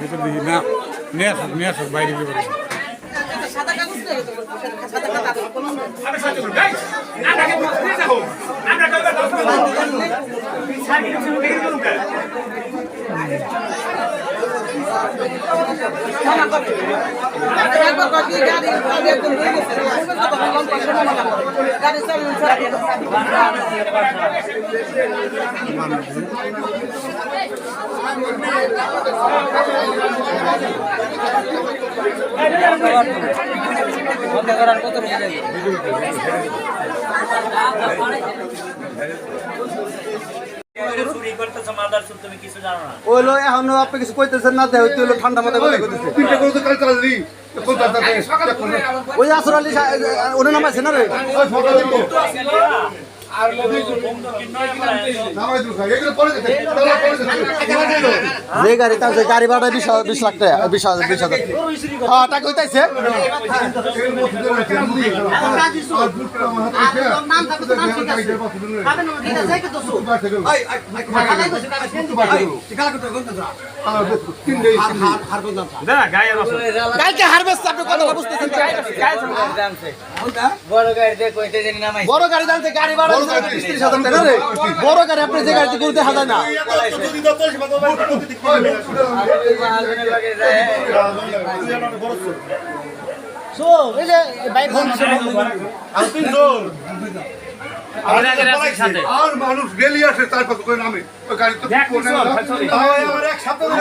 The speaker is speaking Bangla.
ভিতর দেখি না নিয়ে আসুক নিয়ে আসুক বাইরে গিয়ে গাড়ি গাড়ি একদম গেছে তখন কম পয়সা করে গাড়ি চালানো চুরি করতেছো মাদার চুর তুমি কিছু জানো না ওইলো এখন আপনি কিছু কইতেছেন না হইতে হইল ঠান্ডা মাথায় কথা কইতেছে। তিনটে করে তো কাল চালা দিই কোন চালা দেয় ওই আসর আলী ওনে নামাইছে না রে? যে গাড়ি তার গাড়ি ভাড়া বিশ বিশ লাখ টাকা বিশ হাজার বিশ হাজার হ্যাঁ টাকা আপনি কথা বুঝতেছেন বড় গাড়ি জানতে গাড়ি ভাড়া বড় আপনি যে গাড়িতে করতে হাজার না। সো এই যে বাইক আর মানুষ ডেলি আসে তার পাশে করে নামে ওই গাড়ি তো আমার এক ধরে